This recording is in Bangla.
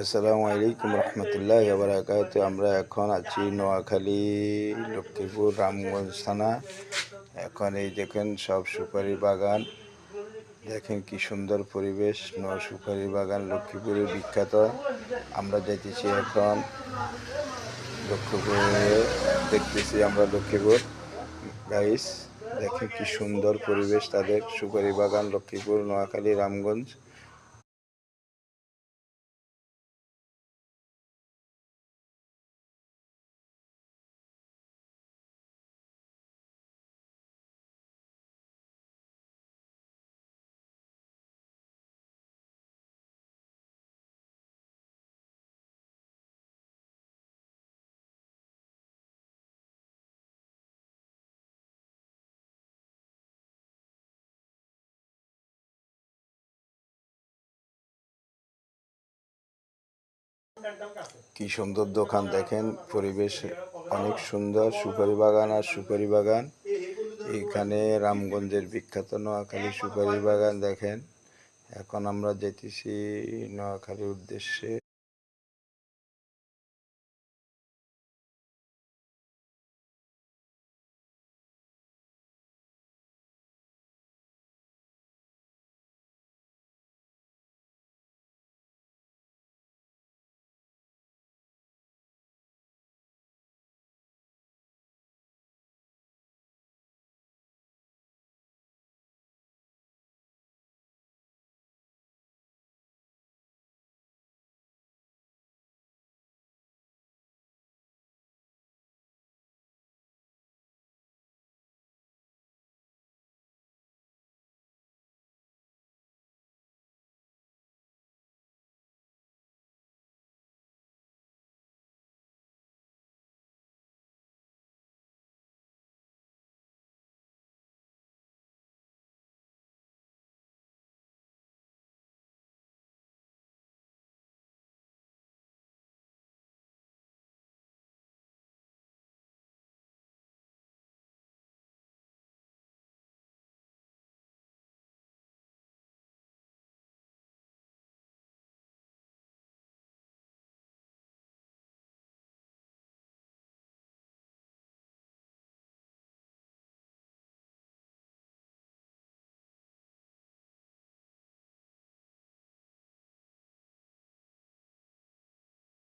আসসালামু আলাইকুম রহমতুল্লাহ বারাকাত। আমরা এখন আছি নোয়াখালী, লক্ষ্মীপুর, রামগঞ্জ থানা। এখন এই দেখেন সব সুপারি বাগান। দেখেন কি সুন্দর পরিবেশ, নোয়া সুপারি বাগান লক্ষ্মীপুরে বিখ্যাত। আমরা যেতেছি এখন লক্ষ্মীপুরে, দেখতেছি আমরা লক্ষ্মীপুর। গাইস দেখেন কি সুন্দর পরিবেশ তাদের। সুপারি বাগান লক্ষ্মীপুর, নোয়াখালী, রামগঞ্জ। কি সুন্দর দোকান দেখেন, পরিবেশ অনেক সুন্দর, সুপারি বাগান আর সুপারি বাগান। এখানে রামগঞ্জের বিখ্যাত নোয়াখালী সুপারি বাগান দেখেন। এখন আমরা যেতেছি নোয়াখালীর উদ্দেশ্যে।